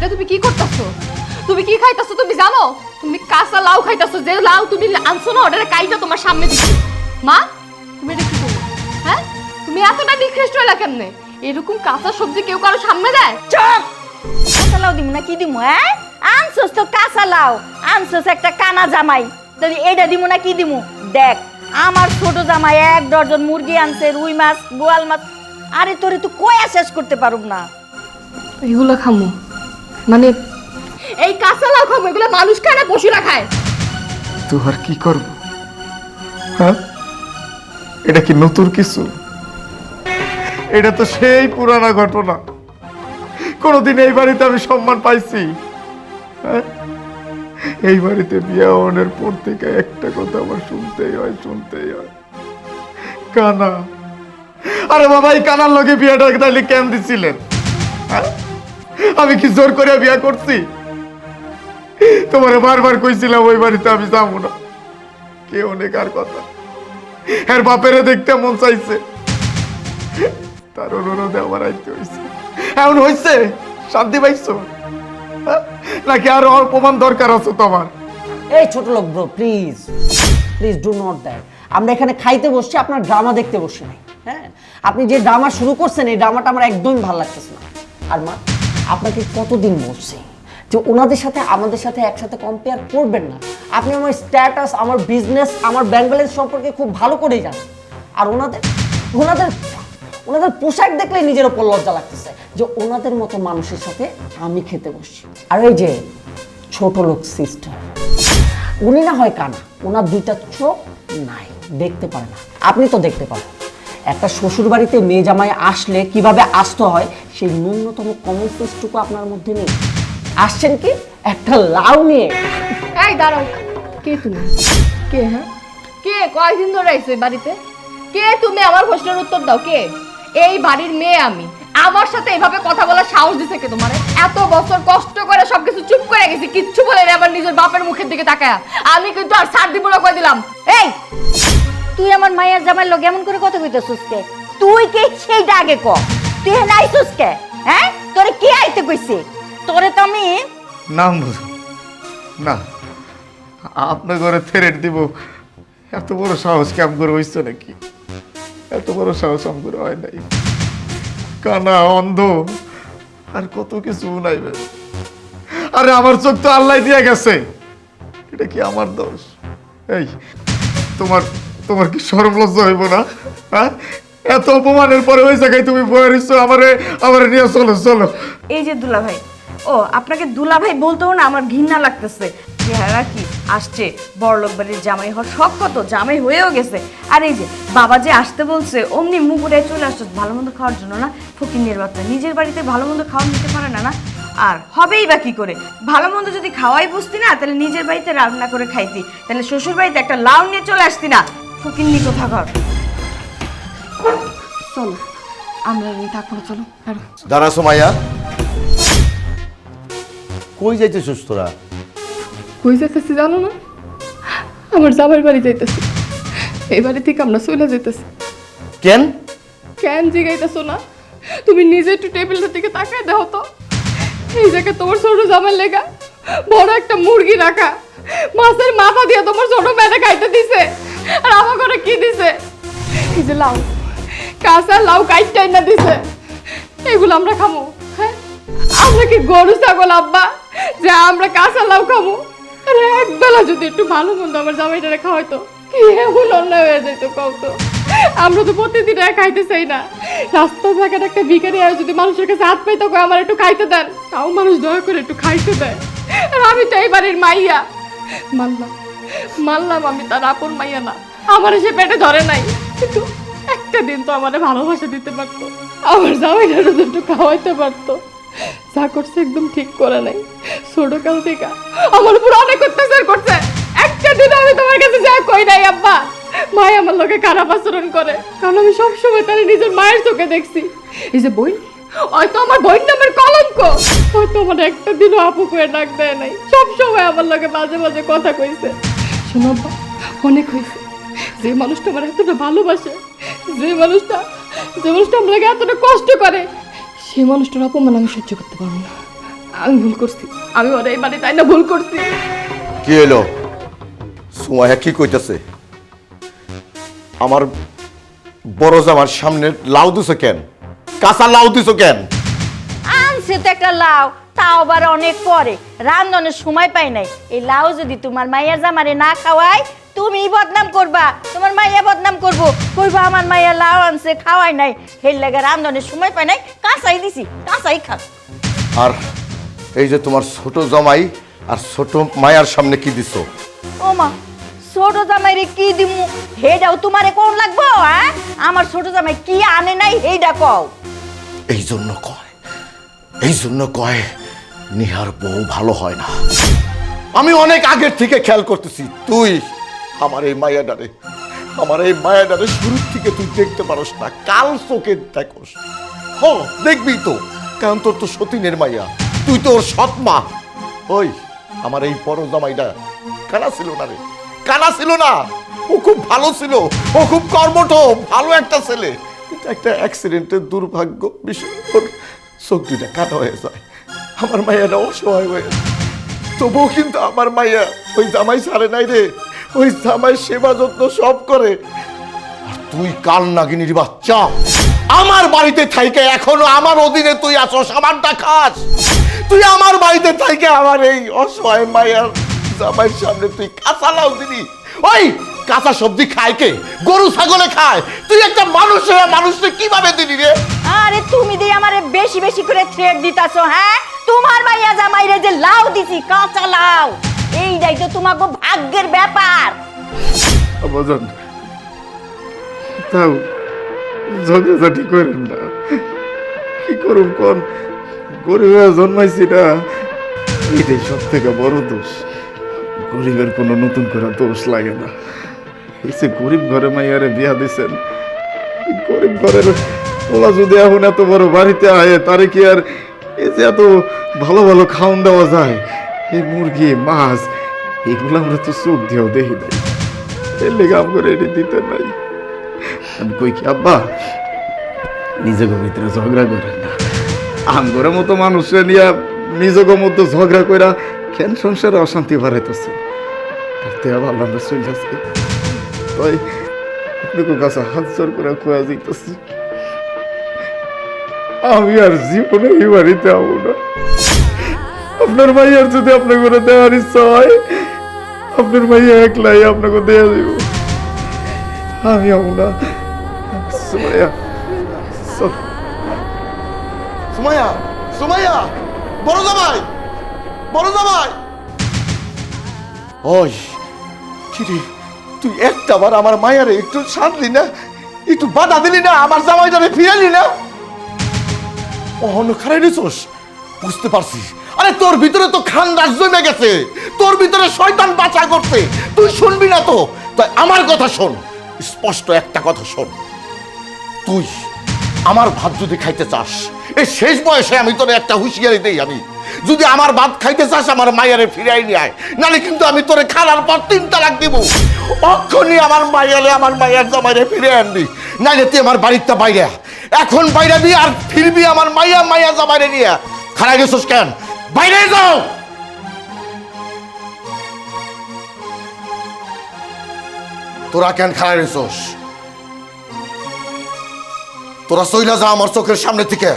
এটা তুমি কি করতেছো? তুমি কি খাইতেছো তুমি জানো? তুমি কাঁচা লাউ খাইতেছো যে লাউ তুমি আনছো না ওটা কাইটা তোমার সামনে দিচ্ছি মা তুমি এটা কি করল? হ্যাঁ? তুমি এতটা নিকৃষ্ট হইলা কেমনে? এরকম কাঁচা সবজি কেউ কারও সামনে দেয়? চপ কাঁচা লাউ দিমু না কি দিমু হ্যাঁ? আনছস তো কাঁচা লাউ আনছস একটা কানা জামাই। তাহলে এটা দিমু না কি দিমু? দেখ আমার ছোট জামাই এক ডজন মুরগি আনছে রুই মাছ বোয়াল মাছ। আরে তোরে তো কয়া শেষ করতে পারুম না। এগুলো খামু। মানে এই কাঁচা লাউ খাব এগুলো মানুষ খায় না পশুরা খায়? তো আর কি করব? হ্যাঁ? এটা কি নতুন কিছু? এটা তো সেই পুরানা ঘটনা। কোনোদিন এই বাড়িতে আমি সম্মান পাইছি। হ্যাঁ? এই বাড়িতে বিয়ে হওয়ার পর থেকে একটা কথা আমার শুনতেই হয় শুনতেই হয়। কানা। আরে বাবা, এই কানার লোকে বিয়েটা তাহলে কেন দিছিলেন? হ্যাঁ? আমি কি জোর করে বিয়া করছি? তোমার বারবার কইছিলাম ওই বাড়িতে আমি যাব না। কে অনেক আর কথা? এর বাপেরে দেখতে মন চাইছে। তার অনুরোধে আমার আইতে হয়েছে এমন হয়েছে শান্তি পাইছো? হ্যাঁ? নাকি আরও অপমান দরকার আছে তোমার? এই ছোট লোক bro please please do not that আমরা এখানে খাইতে বসছি, আপনার ড্রামা দেখতে বসি নাই। হ্যাঁ? আপনি যে ড্রামা শুরু করছেন, এই ড্রামাটা আমার একদমই ভালো লাগতেছে না। আর মা আপনাকে কতদিন বলছি? যে ওনাদের সাথে, আমাদের সাথে একসাথে কম্পেয়ার করবেন না। আপনি আমার স্ট্যাটাস আমার বিজনেস আমার ব্যাংক ব্যালেন্স সম্পর্কে খুব ভালো করেই জানেন। আর ওনাদের ওনাদের ওনাদের পোশাক দেখলে নিজের ওপর লজ্জা লাগতেছে যে ওনাদের মতো মানুষের সাথে আমি খেতে বসছি। আর এই যে ছোট লোক সিস্টার উনি না হয় কানা, ওনার দুইটা চোখ নাই, দেখতে পারে না। আপনি তো দেখতে পারেন। একটা শ্বশুর বাড়িতে মেয়ে জামাই আসলে কীভাবে আসতে হয় সেই ন্যূনতম কমন সেন্সটুকু আপনার মধ্যে নেই। আসছেন কি? একটা লাউ নিয়ে। এই দাঁড়াও। কে তুমি? কে হ্যাঁ? কে? কয়দিন ধরে আইছো বাড়িতে? কে তুমি? আমার প্রশ্নের উত্তর দাও, কে? এই বাড়ির মেয়ে আমি। আমার সাথে এভাবে কথা বলার সাহস দিছে কে তোমার? এত বছর কষ্ট করে সবকিছু চুপ করে গেছি, কিচ্ছু বলে না আমার নিজের বাপের মুখের দিকে তাকায়া। আমি কিন্তু আর সার দিব না কই দিলাম। এই! তুই আমার মায়ের জামাই লোক এমন করে কথা কইতেছিস কে তুই কে সেইটা আগে ক। তুই এখানে আইছিস কে হ্যাঁ? তোরে কে আইতে কইছে? তোরে তো আমি নাম বুঝো না। আপনার ঘরে ফেরেট দিব। এত বড় সাহস কেমন করে হইছে নাকি? এত বড় সাহস আম করে হয় নাই। কানা অন্ধ। আর কত কিছু নাইবে আরে, আমার চোখ তো আল্লাহ দিয়ে গেছে। এটা কি আমার দোষ? এই, তোমার তোমার কি সরম লজ্জা হইব না? হ্যাঁ? এত অপমানের পরে ওই জায়গায় তুমি বয়ে আমারে আমারে নিয়ে চলো চলো। এই যে দুলা ভাই ও, আপনাকে দুলা ভাই বলতেও না আমার ঘৃণা লাগতেছে। চেহারা কি আসছে? বড়লোক বাড়ির জামাই হওয়ার শখ কত? জামাই হয়েও গেছে। আর এই যে, বাবা যে আসতে বলছে, অমনি মুগুরে চলে আসছো, ভালো মন্দ খাওয়ার জন্য না? ফকিনের বাচ্চা নিজের বাড়িতে ভালো মন্দ খাওয়া নিতে পারে না না? আর হবেই বা কি করে? ভালো মন্দ যদি খাওয়াই বুঝতি না, তাহলে নিজের বাড়িতে রান্না করে খাইতি। তাহলে শ্বশুর বাড়িতে একটা লাউ নিয়ে চলে আসতি না? ফকিন্নি কোথা ঘর চলো আমরা এই থাকব না, চলো হারো। দাঁড়া সোমাইয়া। কই যাইতেছিস তোরা? কই যেতেছি জানো না? আমার জামাই বাড়ি যাইতেছি। এই বাড়ি থেকে আমরা চলে যেতেছি কেন? কেন জিগাইতেছো না? তুমি নিজে একটু টেবিলটার দিকে তাকায় দাও তো। এই জায়গায় তোমার ছোট জামাই লেগা বড় একটা মুরগি রাখা। মাছের মাথা দিয়ে তোমার ছোট মেয়েটা খাইতে দিছে। আর আমার ঘরে কি দিছে? এই যে লাউ। কাঁচা লাউ কাইটাই না দিছে। এগুলো আমরা খামো হ্যাঁ? আমরা কি গরু, ছাগল, আব্বা? যে আমরা কাঁচা লাউ খামো? আরে একবেলা যদি একটু ভালো মন্দ আমার জামাইটারে খাওয়াইতো, কি এমন অন্যায় হয়ে যেত তো। আমরা তো প্রতিদিন খাইতে চাই না। রাস্তা থাকার একটা ভিখারি আর যদি মানুষের কাছে হাত পাইতো, কয় আমার একটু খাইতে দেন। তাও মানুষ দয়া করে একটু খাইতে দেয়। আর আমি তো এই বাড়ির মাইয়া। মানলাম মানলাম আমি তার আপন মাইয়া না। আমার সে পেটে ধরে নাই। কিন্তু একটা দিন তো আমার ভালোবাসা দিতে পারতো। আমার জামাইটারও তো একটু খাওয়াইতে পারতো। যা করছে একদম ঠিক করে নাই। ছোট কাল থেকে আমার উপর অনেক অত্যাচার করছে। একটা দিন আমি তোমার কাছে যা কই নাই, আব্বা। মাই আমার লোকে খারাপ আচরণ করে। কারণ আমি সবসময় তার নিজের মায়ের চোখে দেখছি। এই যে বই, হয়তো আমার বইন নামের কলঙ্ক। হয়তো আমার একটা দিনও আপু করে ডাক দেয় নাই। সবসময় আমার লোকে মাঝে মাঝে কথা কইছে। শোনো অনেক হয়েছে। যে মানুষটা আমার এতটা ভালোবাসে যে মানুষটা যে মানুষটা আমাকে এতটা কষ্ট করে সেই মানুষটার অপমান আমি সহ্য করতে পারব না। আমি ভুল করছি আমি ওরা এই বাড়ি তাই না ভুল করছি। কি এলো সুমাইয়া কি কইতাছে? আমার বড় জামার সামনে লাউ দিছো কেন? কাঁচা লাউ দিছো কেন? আনছে তো একটা লাউ। তাও আবার অনেক পরে। রান্ধনের সময় পাই নাই। এই লাউ যদি তোমার মাইয়ার জামারে না খাওয়াই তুমি বদনাম করবা। তোমার মাইয়া বদনাম করব। কইবা আমার মাইয়া লাউ আনছে খাওয়াই নাই। হের লাগে রান্ধনের সময় পাই নাই। কাঁচাই দিছি কাঁচাই খা আর এই যে তোমার ছোট জামাই আর ছোট মায়ার সামনে কি দিছো? ও মা ছোট জামাইরে কি দিমু? হেডাও তোমারে কোন লাগবো হ্যাঁ? আমার ছোট জামাই কি আনে নাই হেডা কও। এই জন্য কয় এই জন্য কয় নিহার বউ ভালো হয় না। আমি অনেক আগের থেকে খেয়াল করতেছি। তুই আমার এই মায়াডারে, আমার এই মায়াডারে শুরুর থেকে তুই দেখতে পারস না, কাল চোখে দেখোস। হ, দেখবি তো, কারণ তোর তো সতীনের মাইয়া তুই তো ওর সৎ মা। ওই, আমার এই পর জামাইটা কানা ছিল না রে। কানা ছিল না। ও খুব ভালো ছিল। ও খুব কর্মঠ, ভালো একটা ছেলে। কিন্তু একটা অ্যাক্সিডেন্টের দুর্ভাগ্য বিষয় চোখ দুইটা কাটা হয়ে যায়। আমার মায়েরা অসহায় হয়ে তবুও কিন্তু আমার মাইয়া ওই জামাই ছাড়ে নাই রে। ওই জামাই সেবা যত্ন সব করে। আর তুই কাল নাগিনীর বাচ্চা। আমার বাড়িতে থাইকে এখনও আমার অধীনে তুই আছো সামানটা খাস। তুই আমার বাড়িতে থাইকে আমার এই অসহায় মায়ের জামাইয়ের সামনে তুই কাঁচা লাউ ওই কাঁচা সবজি খায় কে? গরু ছাগলে খায়। তুই একটা মানুষ হয়ে মানুষকে কীভাবে দিলি রে? আরে তুমি দিয়ে আমারে বেশি বেশি করে থ্রেড দিতাছো হ্যাঁ? তোমার মাইয়া জামাইরে যে লাউ দিছি কাঁচা লাউ। এইটাই তো তোমাকে ভাগ্যের ব্যাপার। আবাজান তাও ঝগড়াঝাটি করেন না কি করুম কোন? গরিব হয়ে জন্মাইছি না এটাই সব থেকে বড় দোষ। গরিবের কোনো নতুন করে দোষ লাগে না। যে গরিব ঘরে মাইয়ারে বিয়া দিছেন। গরিব ঘরের ওলা যদি এখন এত বড় বাড়িতে আয়, তারে কি আর এই এত ভালো ভালো খাওয়ান দেওয়া যায়? এই মুরগি, মাছ, এগুলো আমরা তো চোখ দিয়েও দেখি নাই। এর লেগে আমার এটি দিতে নাই। আমি কই কি, আব্বা নিজেকে ভিতরে ঝগড়া করেন না। আমগরের মতো মানুষের নিয়ে নিজেকে মধ্যে ঝগড়া কইরা কেন সংসারে অশান্তি বাড়াইতেছে তাতে আবার আল্লাহ চলে যাচ্ছে তাই আপনাকে কাছে হাত জোর করে খোয়া দিতেছি আমি আর জীবনে এই বাড়িতে আবো না। আপনার ভাইয়ার যদি আপনার করে দেওয়ার ইচ্ছা হয় আপনার ভাইয়া একলাই আপনাকে দেয়া দিব। আমি আবো না। সুমাইয়া সুমাইয়া সুমাইয়া বড় জামাই বড় জামাই। ওই কিরে তুই একটা বার আমার মায়ারে একটু শান্তি না? একটু বাধা দিলি না? আমার জামাইটারে ফিরালি না? অহন্য খারাই নিছোস বুঝতে পারছিস আরে তোর ভিতরে তো খানদাস জমে গেছে। তোর ভিতরে শয়তান বাঁচা করতে তুই শুনবি না তো? তাই আমার কথা শোন। স্পষ্ট একটা কথা শোন। তুই আমার ভাত যদি খাইতে চাস এই শেষ বয়সে আমি তোরে একটা হুঁশিয়ারি দেই আমি। যদি আমার ভাত খাইতে চাস, আমার মায়ারে ফিরাই নিয়ে আয়। নালে কিন্তু আমি তোরে খালার পর তিন তালাক দিব। অক্ষণই আমার মায়ালে আমার মায়ের জামাইরে ফিরে আনবি। নাইলে তুই আমার বাড়িতে বাইরে এখন বাইরে দিয়ে আর ফিরবি আমার মাইয়া মাইয়া জামাইরে নিয়ে। খারাই গেছিস কেন? বাইরে যাও! তোরা কেন খারাই গেছিস? তোরা সইলা যা আমার চোখের সামনে থেকে।